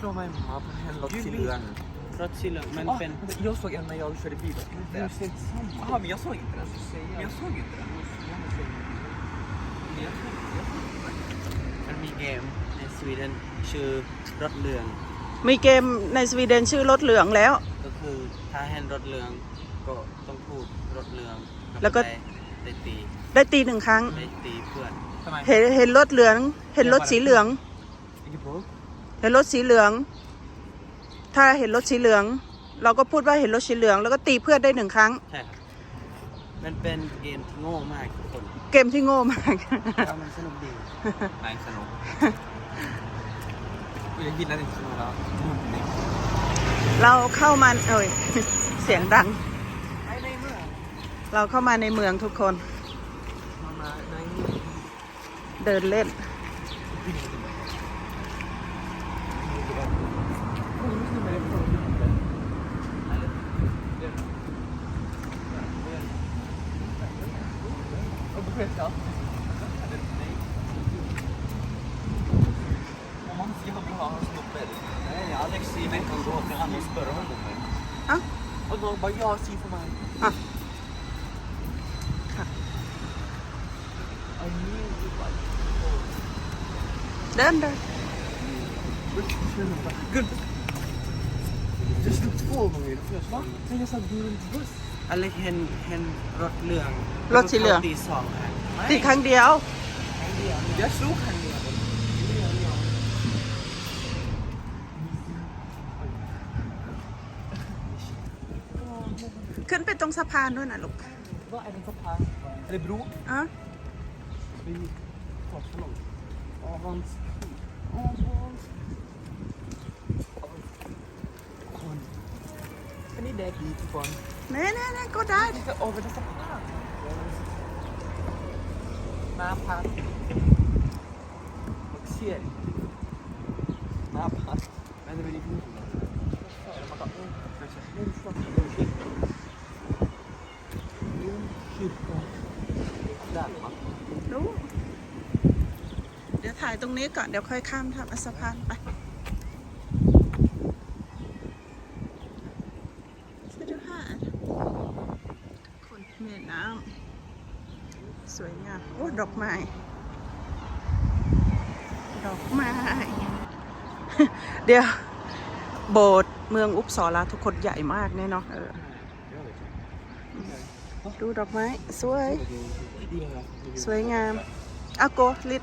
slå mig mamma på Hellottsylön. รถสีเหลืองมันเป็น Jag såg en när jag körde bil. Jaha, men jag såg inte den. Men jag såg inte den. Men jag såg- jag såg inte den. มันมีเกมในสวีเดนชื่อรถเหลือง มีเกมในสวีเดนชื่อรถเหลืองแล้ว ก็คือถ้าเห็นรถเหลืองก็ต้องพูดรถเหลืองแล้วก็ ได้ได้ตีได้ตีหนึ่งครั้ง ได้ตีเพื่อน Kom här. เห็นเห็นรถเหลือง เห็นรถสีเหลือง Vilken på? เห็นรถสีเหลือง ถ้าเห็นรถสีเหลือง เราก็พูดว่าเห็นรถสีเหลือง แล้วก็ตีเพื่อนได้หนึ่งครั้ง ใช่ครับ มันเป็นเกมที่โง่มากทุกคนเกมที่โง่มาก แต่ว่ามันสนุกดี Nej, inte nog. Och jag gillar inte några bubbling. เราเข้ามาเอ้ยเสียงดัง Nej, nej, nej. เราเข้ามาในเมืองทุกคน Mamma, nej. เดินเล่น Jag vill ha hans nummer. Nej, Alex säger inte han går för han måste spöra honom. Ja. Och de bara, ja, säg för mig. Ja. I knew you like เดินเดิน Gud. Jag slog två gånger i första. Men jag sa gul buss. อะไรเห็นเห็นรถเหลืองรถสีเหลือง ตีสองครั้งตีครั้งเดียว Jag slog han ner. ขึ้นไปตรงสะพานด้วยนะลูก Vad är det för pan? Är det bro? อะ Vi tar så långt. Avans. Kan ni däck lite på en? เน่เน่เน่ก็ได้ Lite över dessa pan. Med pan. Och ser. Med pan. Men det blir lite mycket. Man bara, oj, kanske. Nu är det svart. Nu är det kyrkan. Nu är det kyrkan. Där, va? รู้เดี๋ยวถ่ายตรงนี้ก่อน เดี๋ยวค่อยข้ามทางสะพานไปสวัสดีค่ะคนแม่น้ำสวยงาม โอ้ ดอกไม้ ดอกไม้ เดี๋ยว โบสถ์เมืองอุปสอราทุกคนใหญ่มากเนี่ยเนาะเออดูดอกไม้ สวย สวยงามอาโกลิด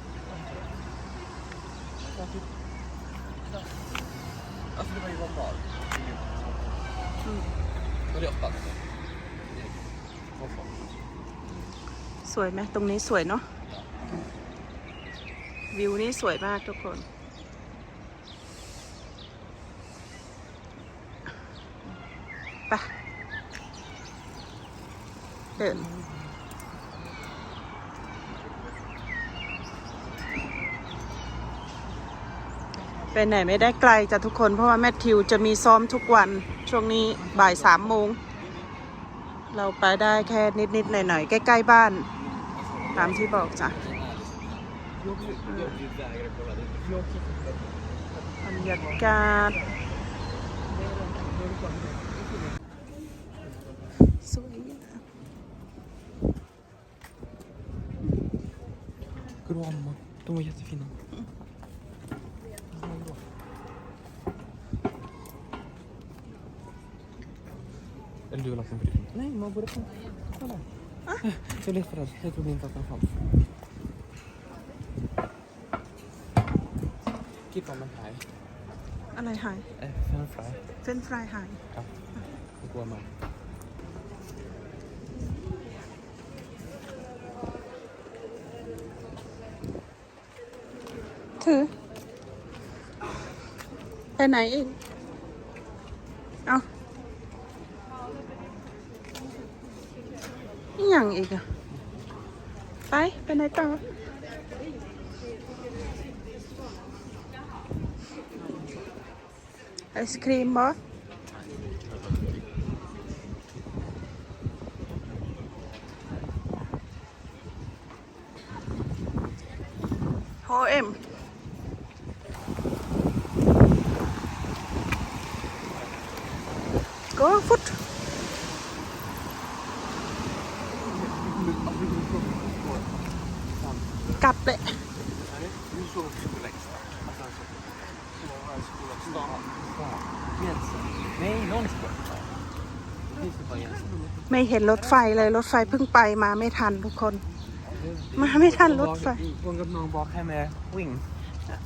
สวยไหมตรงนี้สวยเนาะวิวนี้สวยมากทุกคน เดินไปไหนไม่ได้ไกลจ้ะทุกคนเพราะว่าแมทธิวจะมีซ้อมทุกวันช่วงนี้บ่ายสามโมง เราไปได้แค่นิดๆหน่อยๆ ใกล้ๆบ้าน ตามที่บอกจ้ะบรรยากาศสวยงาม Groma. De var jättefina. Eller du har lagt den på din? Nej, man borde få. Kolla. Jag letade. Jag trodde inte att den fanns. Kippa med här. อะไรหาย Eh, fem fry. เฟรนช์ฟรายหาย Ja. Det går med. ถือไปไหนอีก เอาอหย่างอีกอะไป ไปไหนต่อไอศครีมบอโฮเอ็ม go foot กลับเลย Nej, nu såg vi skola extra. Alltså, alltså. Så här skola start. Start. Jensen. Nej, någon ska. Det finns ju bara Jensen. ไม่ เห็นรถไฟเลยรถไฟเพิ่งไปมาไม่ทันทุกคน มาไม่ทันรถไฟวงกับน้องบอกให้แม่วิ่ง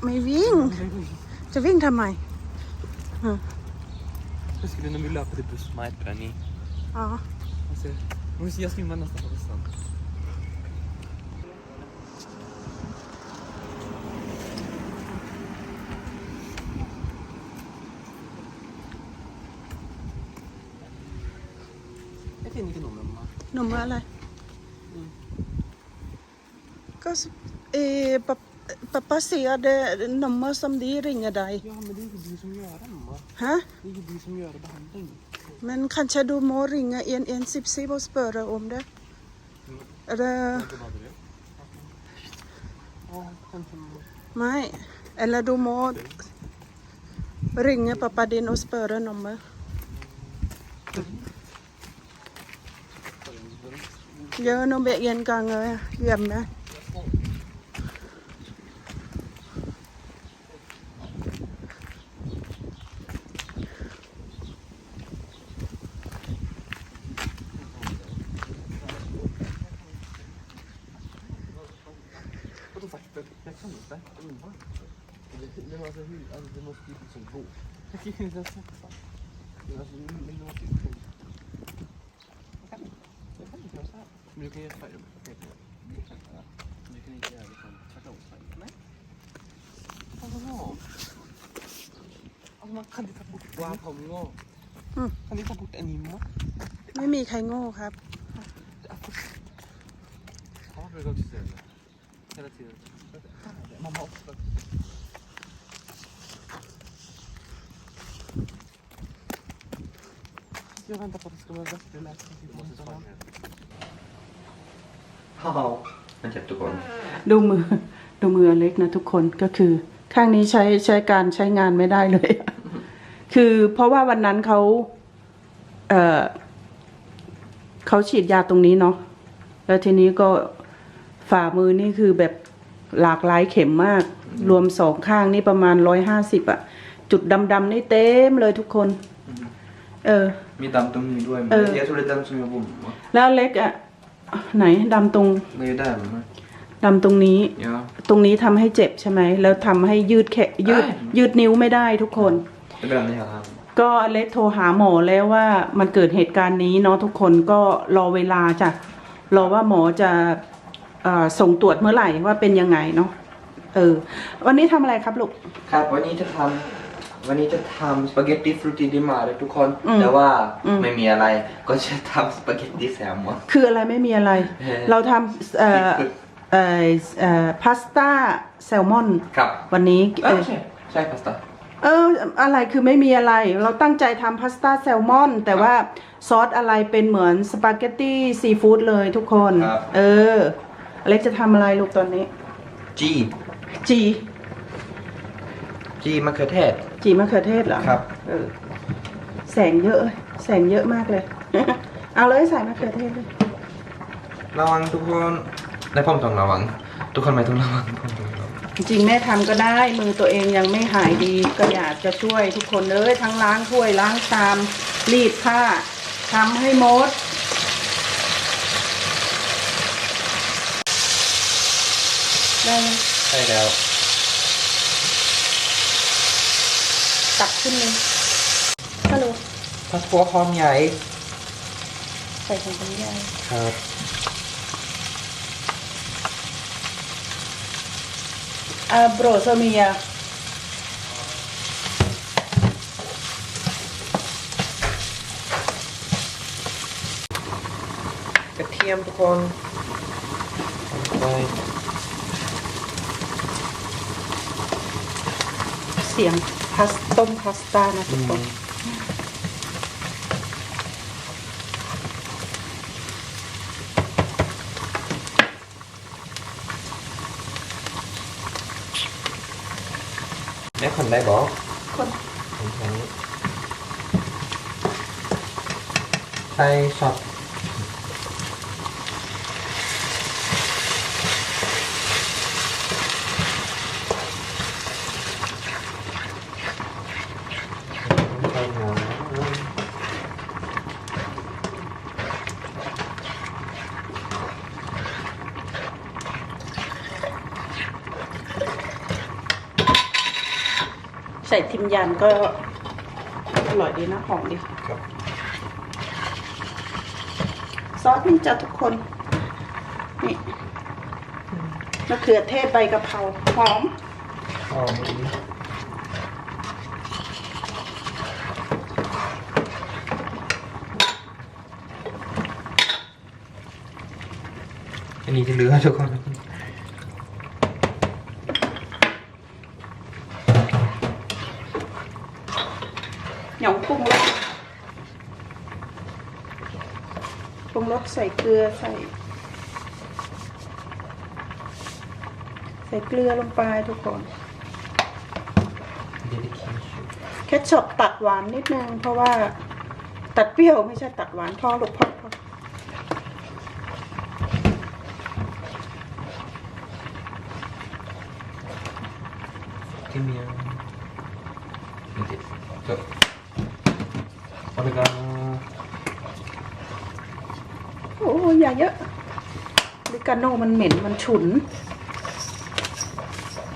ไม่วิ่ง จะวิ่งทำไม Jag skulle nog vilja löpa till bussmarknaden i... อ๋อ Alltså, jag måste- jag svimmar nästan på bussen. Jag finner inte någon mamma. หนุ่มอะไร ก็สเออปะปะปะเสียเดนมมา som de ringer deg Ja, men det är ju du som gör det, mamma. Hæ? Det är ju du som gör behandling. Men kanskje du må ringe 117 og spørre om det? Er det Ja, kanske mamma. Nei. Eller du må ringe pappa din og spørre nummer. เยอะนมเบเย็นกลางเลยเยี่ยมนะ vakter? Jag kan inte. Jag vill bara. Det, det, alltså, hur, alltså, det måste ju liksom gå. Jag kan inte ens sätta. Men alltså, det, det måste ju gå. Jag kan inte. Jag kan inte göra så här. Men du kan göra så här. Okej. Du kan inte göra liksom tvärtom. så här. Nej. Vad vadå? Alltså man kan inte ta bort en himma. Mm. Kan du ta bort en himma? ไม่มีใครโง่ครับ Ja, jag brukar också säga det. Hela tiden. Mamma också. Jag väntar på att det ska vara bättre läsning. Du måste svara. เฮามันเจ็บทุกคนดูมือดูมืออเล็กนะทุกคนก็คือข้างนี้ใช้ใช้การใช้งานไม่ได้เลย คือเพราะว่าวันนั้นเขาเออเขาฉีดยาตรงนี้เนาะแล้วทีนี้ก็ฝ่ามือนี่คือแบบหลากหลายเข็มมาก รวมสองข้างนี่ประมาณร้อยห้าสิบอะจุดดำๆนี่เต็มเลยทุกคน เออ มีดำตรงนี้ด้วยเออ jag tror det är den som jag bor med แล้วอเล็กอะไหนดำตรง det är den ดำตรงนี้ ja ตรงนี้ทำให้เจ็บใช่ไหม แล้วทำให้ยืดแขนยืดเอ้ยยืดนิ้วไม่ได้ทุกคน det bränner hela handen ก็อเล็กโทรหาหมอแล้วว่ามันเกิดเหตุการณ์นี้เนาะทุกคนก็รอเวลาจ้ะรอว่าหมอจะเอ่อส่งตรวจเมื่อไหร่ว่าเป็นยังไงเนาะเออ วันนี้ทำอะไรครับลูก ครับวันนี้จะทำวันนี้จะทำสปาเกตตี้ฟรุตติดิมาเลยทุกคน อืมแต่ว่าอืม ไม่มีอะไรก็จะทำสปาเกตตี้แซลมอน คืออะไรไม่มีอะไร เออเราทำเอ่อเอ่อเอ่อพาสต้าแซลมอน ครับวันนี้เอเอออใช่ใช่พาสต้า เอออะไรคือไม่มีอะไร เราตั้งใจทำพาสต้าแซลมอน แต่ว่าซอสอะไรเป็นเหมือนสปาเกตตี้ซีฟู้ดเลยทุกคน ครับ เอออเล็กจะทำอะไรลูกตอนนี้ จีจี จีมะเขือเทศ จีมะเขือเทศเหรอครับ เออแสงเยอะเลยแสงเยอะมากเลย เอาเลยใส่มะเขือเทศเลย ระวังทุกคนในพ่อมต้องระวัง ทุกคนไม่ต้องระวังพ่อมต้องระวัง จริงๆแม่ทำก็ได้มือตัวเองยังไม่หายดีก็อยากจะช่วยทุกคนเลยทั้งล้างถ้วยล้างชามรีดผ้าทำให้มดได้ไหมใช่แล้ว ตักขึ้นเลยฮัลโหลพัสปัวหอมใหญ่ ใส่ถุงนี้ได้ครับอ่าโบรโซเมียกระ เทียมทุกคนไปเสียงพาสต้มพาสต้านะทุกคน ได้บอกคนคนใช้ชอบ ทิมยานก็อร่อยดีนะหอมดีครับซอสนี่จะทุกคน นี่มะเขือเทศใบกะเพราหอมหอมอันนี้จะเหลือทุกคน หยองปรุงรสปรุงรสใส่เกลือใส่ ใส่เกลือลงไปทุกคน แค่ช็อปตัดหวานนิดนึง เพราะว่าตัดเปรี้ยวไม่ใช่ตัดหวานพอลูกพอพอที่เมียนี่ดิจบออริกาโน โอ้ยอย่าเยอะลิ กาโนมันเหม็นมันฉุน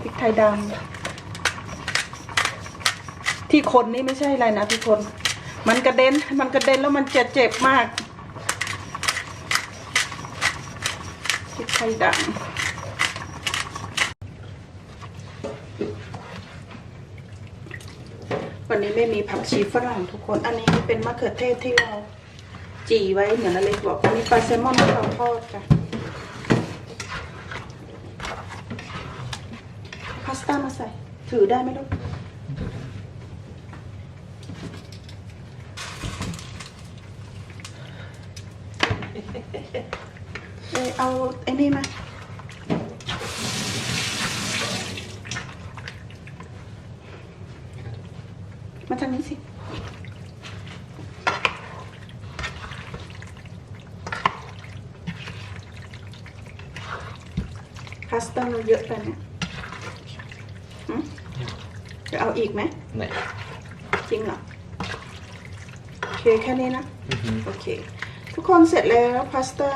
พริกไทยดำที่คนนี่ไม่ใช่อะไรนะทุกคน มันกระเด็นมันกระเด็นแล้วมันเจ็บเจ็บมากพริกไทยดำวันนี้ไม่มีผักชีฝรั่งทุกคน อันนี้เป็นมะเขือเทศที่เราจีไว้เหมือนอเล็กบอกอันนี้ปลาแซลมอนที่เราทอดจ้ะ พาสต้ามาใส่ ถือได้ไหมลูกเออเอาไอ้นี่มามาทางนี้สิพาสต้าเราเยอะไปเนี่ย จะเอาอีกไหมไหนจริงเหรอโอเคแค่นี้นะ อือหือโอเค ทุกคนเสร็จแล้วพาสต้า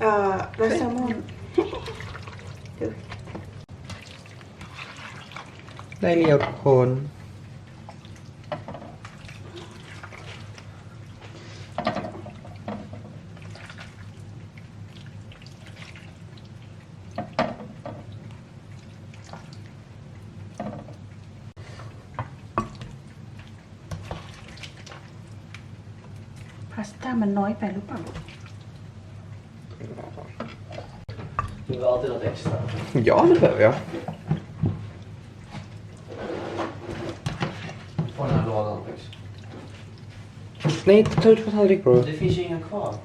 เอ่อรัสซามอนได้เรียวทุกคนาสต้ามันน้อยไปหรือเปล่า Du vill alltid något extra. Ja, det behöver jag. Får den här lådan Lex. Nej, ta ut på tallrik bror. Det finns ju inga kvar.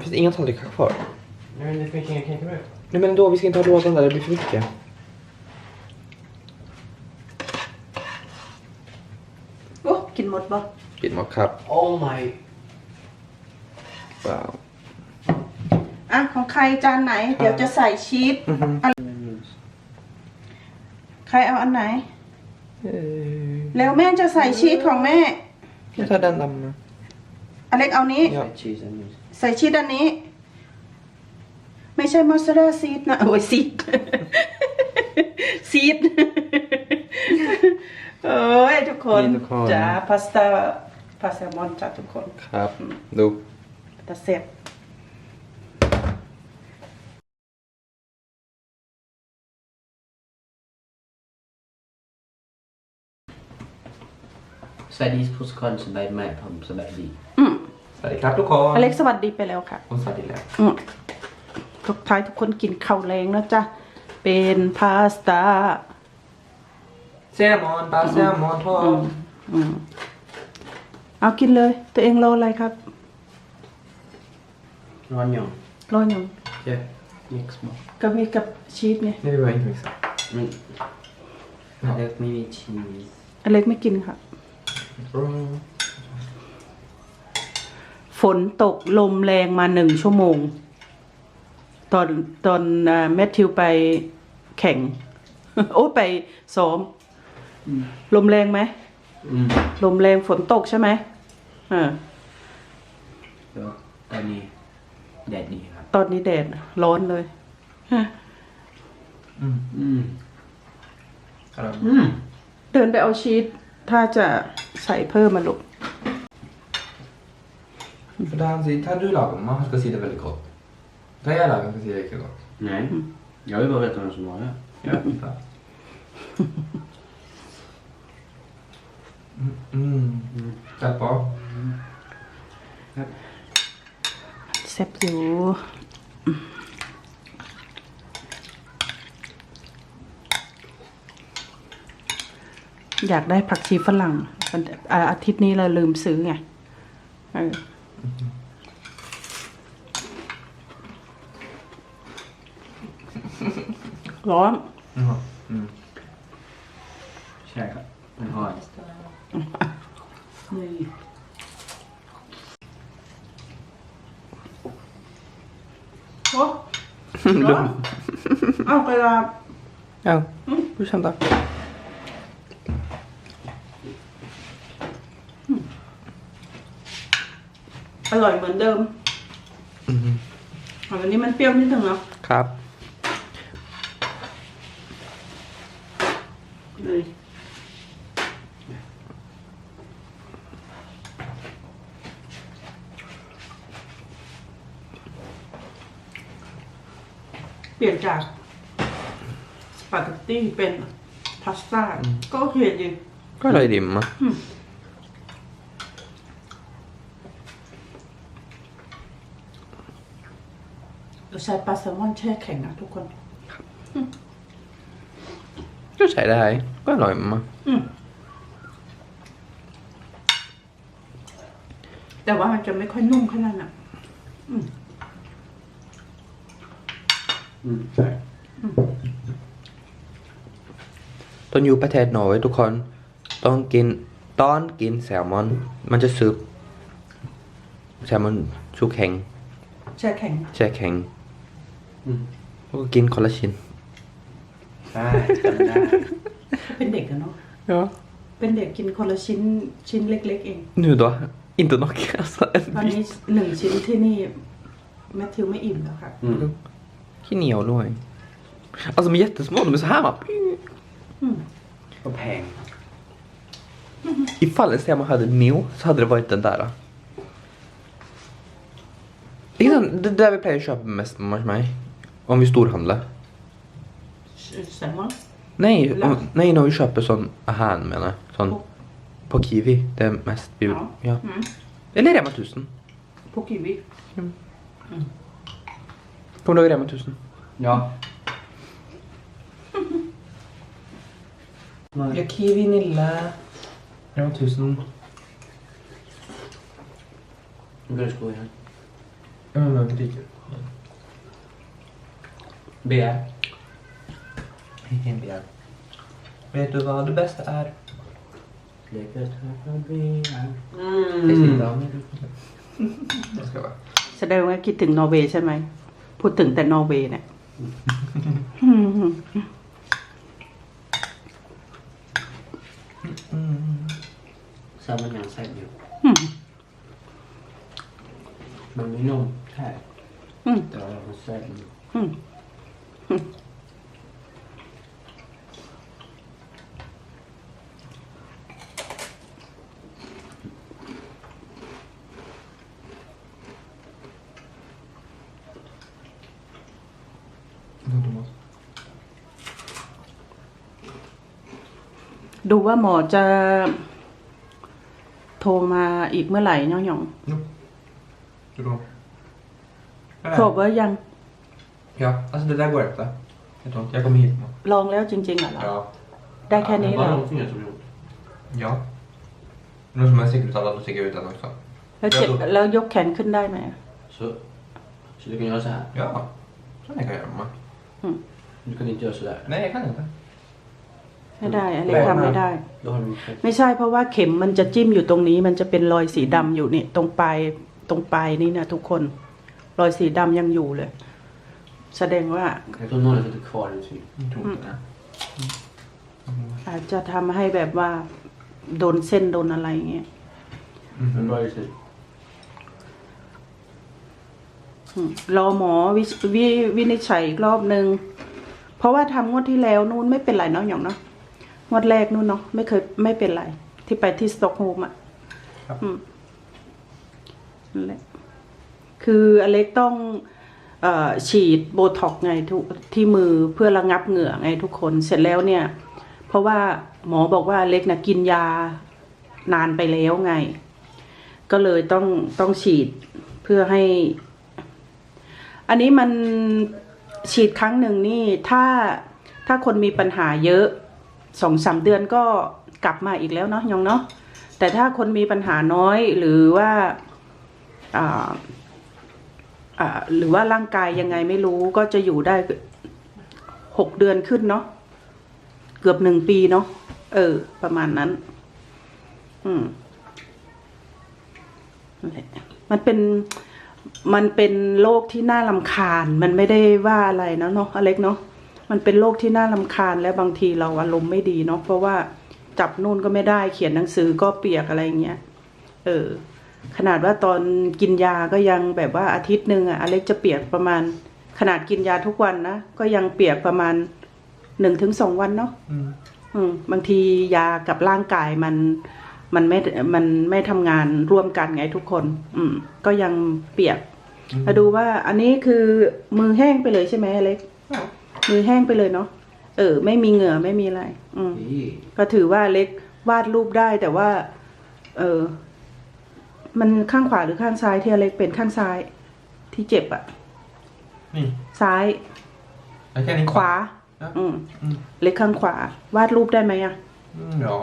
Finns det inga tallrikar kvar? Nej men det finns inga knäckebröd. Nej men då, vi ska inte ha lådan där, det blir för mycket. Gitt mat kapp. Oh my... Wow. อะของใครจานไหน เดี๋ยวจะใส่ชีส Mhm. ใครเอาอันไหน Eh, แล้วแม่จะใส่ชีสของแม่ Jag tar den där. อเล็กเอานี้ Ja. Cheese and meat. ใส่ชีสอันนี้ ไม่ใช่มอสซาเรลลาซีดนะโอ้ยซีดซีด เอ้ยทุกคนนี่ทุกคน จ้าพาสต้า พาแซลมอนจ้าทุกคน Kapp. Du. ตะเสร็จ Sverigis postcard som är med på som är dit. อืม Sverige kapp du อเล็กสวัสดีไปแล้วค่ะ Och så till det. อืมทุกท้ายทุกคนกินข้าวแรงนะจ๊ะ เป็นพาสต้า Salmon, bara salmon, อืม ta. อืม เอากินเลย ตัวเองรออะไรครับ Ranjon. รออย่าง Ja. Mix små. ก็มีกับชีสเนี่ย Nej, vi behöver inte mixa. Men... Jag har med cheese. อเล็กไม่กินค่ะ Mm. ฝนตกลมแรงมาหนึ่งชั่วโมง ตอนตอนอ่าแมทธิวไปแข่ง โอ้ไปซ้อม ลมแรงไหม Mm. ลมแรงฝนตกใช่ไหม อ่า Så, där ni... Där ni har. ตอนนี้แดดร้อนเลยฮะ Mm. Hallå. Mm. เดินไปเอาชีสถ้าจะใส่เพิ่มมาลูก För det han säger, tar du lagar mat, han ska säga det väldigt gott. Kan jag laga, han ska säga det är gott. Nej. Jag vill bara veta vem som har det. Jag vet inte. Mm. Släpp av. แซ่บอยู่อยากได้ผักชีฝรั่งวันอ่าอาทิตย์นี้เราลืมซื้อไงเออร้อน Jaha. Mm. Käka. Den har jag. Nej. โร้อนเอากระดาษ Ja, du kände. อร่อยเหมือนเดิมอันนี้มันเปรี้ยวนิดนึงเนาะครับเลย ลี่ยนจากสปาเกตตี้เป็นพาสต้าก็โอเคดีก็เลยดิมอะเราใช้ปลาแซลมอนแช่แข็งนะทุกคนก็ใช้ได้ ก็อร่อยมากอืมแต่ว่ามันจะไม่ค่อยนุ่มขนาดนั้น Mm. Så här. ตอนอยู่ประเทศนอร์เวย์ทุกคนต้องกินตอนกินแซลมอน มันจะซึบแซลมอนชุกแข็งแช่แข็งแช่แข็ง Mm. แล้วก็กินคนละชิ้น Nej, den där. เป็นเด็กอะเนาะ Ja. เป็นเด็กกินคนละชิ้นชิ้นเล็ก ๆ เอง Nu då? Inte nog. Alltså ตอน en นี้ bit. หนึ่งชิ้นที่นี่แมทธิวไม่อิ่มแล้วค่ะ Mm. Kineo nog. Alltså de är jättesmå, de är så här man. อืม Och peng. Ifall en stämma hade Neo så hade det varit den där. då. Liksom, det där vi plejer att köpa mest mamma och mig. Om vi storhandlar. แซลมอน Nej, Eller? om, nej när vi köper sån ahan menar jag. Sån På- på Kiwi. Det är mest vi, Ja. ja. อืม Eller Rema 1000. พวกกี วี Kommer du ihåg Rema 1000? Ja. Ja, Kiwi Nilla. Rema 1000. Nu kan du sko igen. Ja, men butiker. BR. Ingen BR. Vet du vad det bästa är? Lägger träffar BR. Det är Jag ska bara. แสดงว่า พูดถึงแต่นอร์เวย์เนี่ยแซลมอนยังแซ่บอยู่มันไม่นุ่มใช่แต่ว่มันแซ่บอยู่ ดูว่าหมอจะโทรมาอีกเมื่อไหร่ย่องหยอง Hur då? โทรว่ายัง Ja, alltså det där går inte. Jag tror inte. Jag kommer hit imorgon. ลองแล้วจริงๆเหรอ Ja. ได้แค่นี้เหรอ någonting som gjort. Ja. Nu som jag sticker ut alla, då sticker jag ut den också. แล้วเจ็บแล้วยกแขนขึ้นได้ไหม Så, så du kan göra så här. Ja. Så det kan jag göra mamma. Du kan inte göra så där. Nej, jag kan inte. ไม่ได้อเล็กทำไม่ได้ Då har du inte ไม่ใช่เพราะว่าเข็มมันจะจิ้มอยู่ตรงนี้ มันจะเป็นรอยสีดำอยู่นี่ ตรงปลายตรงปลายนี่นะทุกคน รอยสีดำยังอยู่เลย แสดงว่า Jag tror några sitter kvar i typ. ถูกนะอาจจะทำให้แบบว่า โดนเส้นโดนอะไรเงี้ย Men bra i sig. อืมรอหมอวิวิวินิจฉัยอีกรอบนึง เพราะว่าทำงวดที่แล้วนู่นไม่เป็นไรเนาะหยองเนาะ งวดแรกนู่นเนาะไม่เคยไม่เป็นไร ที่ไปที่สต็อกโฮล์มอะครับอืมนั่นแหละคืออเล็กต้องเออฉีดโบท็อกซ์ไงทุกที่มือเพื่อระงับเหงื่อไงทุกคนเสร็จแล้วเนี่ย เพราะว่าหมอบอกว่าอเล็กนะกินยานานไปแล้วไง ก็เลยต้องต้องฉีดเพื่อให้ อันนี้มันฉีดครั้งหนึ่งนี่ถ้าถ้าคนมีปัญหาเยอะ สองสามเดือนก็กลับมาอีกแล้วเนาะยองเนาะแต่ถ้าคนมีปัญหาน้อยหรือว่าอ่าหรือว่าร่างกายยังไงไม่รู้ก็จะอยู่ได้หกเดือนขึ้นเนาะเกือบหนึ่งปีเนาะเออ ประมาณนั้น อืมมันเป็นมันเป็นโรคที่น่าลำคาญ มันไม่ได้ว่าอะไรนะเนาะอเล็กเนาะ มันเป็นโรคที่น่าลำคาญและบางทีเราอารมณ์ไม่ดีเนาะเพราะว่าจับนู่นก็ไม่ได้เขียนหนังสือก็เปียกอะไรเงี้ยเออ ขนาดว่าตอนกินยาก็ยังแบบว่าอาทิตย์หนึ่งอะอเล็กจะเปียกประมาณ ขนาดกินยาทุกวันนะก็ยังเปียกประมาณหนึ่งถึงสองวันเนาะอืมอืมบางทียากับร่างกายมันมันไม่ มันไม่ทำงานร่วมกันไงทุกคน อืม ก็ยังเปียกมาดูว่าอันนี้คือมือแห้งไปเลยใช่ไหมอเล็ก มือแห้งไปเลยเนาะเออ ไม่มีเหงื่อไม่มีอะไร อืมก็ถือว่าเล็กวาดรูปได้แต่ว่า เออ มันข้างขวาหรือข้างซ้ายที่อเล็กเป็นข้างซ้าย ที่เจ็บอะนี่ซ้าย แล้วแค่นี้ขวาอะอืม อืมเล็กข้างขวา วาดรูปได้ไหมอะอืมเดี๋ยว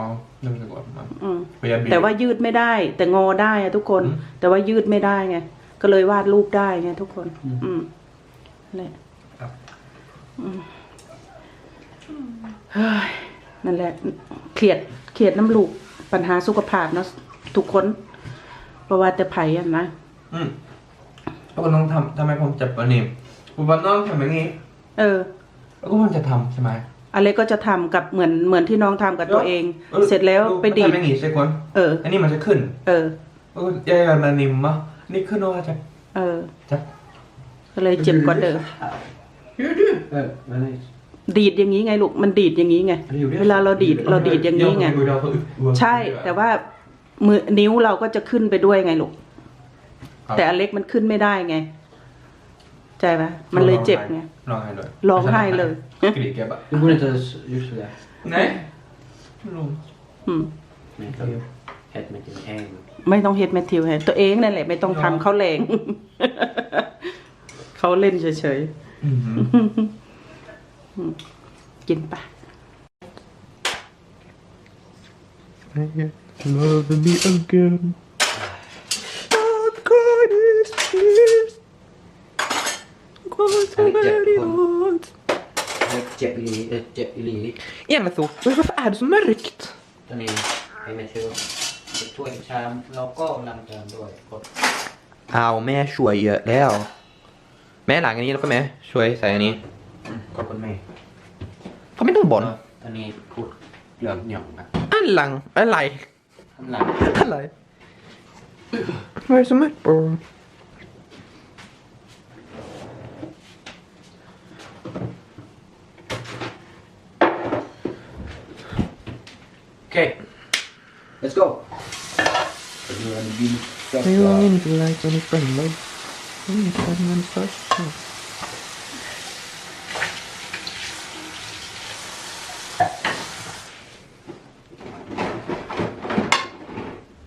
เริ่มจะกดมาอืม พยายามบีบ แต่ว่ายืดไม่ได้ แต่งอได้อะทุกคน อืม แต่ว่ายืดไม่ได้ไง ก็เลยวาดรูปได้ไงทุกคน อืมนั่นแหละครับอืมเฮ้ย นั่นแหละเครียดเครียดน้ำลูกปัญหาสุขภาพเนาะทุกคนเพราะว่าแต่ไผ่อะนะอืมแล้วก็น้องทำทำไมผมจับอันนี้ผมว่าน้องทำอย่างนี้ เออ แล้วก็มันจะทำใช่ไหมอะไรก็จะทำกับเหมือนเหมือนที่น้องทำกับตัวเองออเสร็จแล้วไปดีดทำอย่างนี้ใช่คนเออ อันนี้มันจะขึ้น เออเออยายมันนิ่มมะนี่ขึ้นว่าจะ เออจะก็เลยเจ็บกว่าเดิม Hur du? Äh, men nej. ดีดอย่างนี้ไงลูกมันดีดอย่างนี้ไง อันนี้อยู่ด้วยเวลาเราดีดเราดีดอย่างนี้ไงเดี๋ยวเขาอึใช่ แต่ว่ามือนิ้วเราก็จะขึ้นไปด้วยไงลูกครับ แต่อเล็กมันขึ้นไม่ได้ไงใจปะมันเลยเจ็บไงร้องไห้เลยร้องไห้เลยกรีดแกบะ Du borde inte ens gjort sådär. ไหนลุงอืม Men jag kan hett med till en. ไม่ต้องเฮ็ดแมทธิวให้ตัวเองนั่นแหละ ไม่ต้องทำเขาแรง เขาเล่นเฉยอืมๆ กินปะ Love me again What God is this God so very hot เจ็บอีหลีเอ่อเจ็บอีหลี Igen så, varför är det så mörkt? ตัวนี้ให้มาช่วยช่วยชามเราก็ลังเติมด้วยกดเอาแม่ช่วยเยอะแล้ว แม่หลังอันนี้แล้วก็แม่ช่วยใส่อันนี้กดบนเมฆเขาไม่ต้องบ่นตอนนี้พูดเหลืองหย่องนะอันหลังอะไรข้างหลังอะไร Vad är det som är på? โอเค let's go เรือบิน I want into like any friend love Only friend when first love.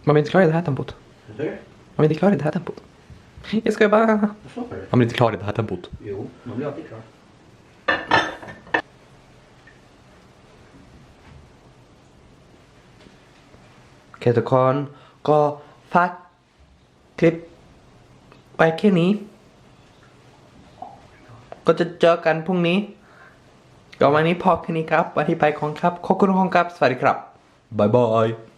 Man blir inte klar i det här tempot. Vad säger du? Man blir inte klar i det här tempot. Jag ska bara... Vad stoppar du? Man blir inte klar i det här tempot. Jo, man blir alltid klar. โอเคทุกคนก็ฝากคลิป ไปแค่นี้ ก็จะเจอกันพรุ่งนี้ก็วันนี้พอแค่นี้ครับวันที่ไปของครับขอบคุณของครับ สวัสดีครับ บ๊ายบาย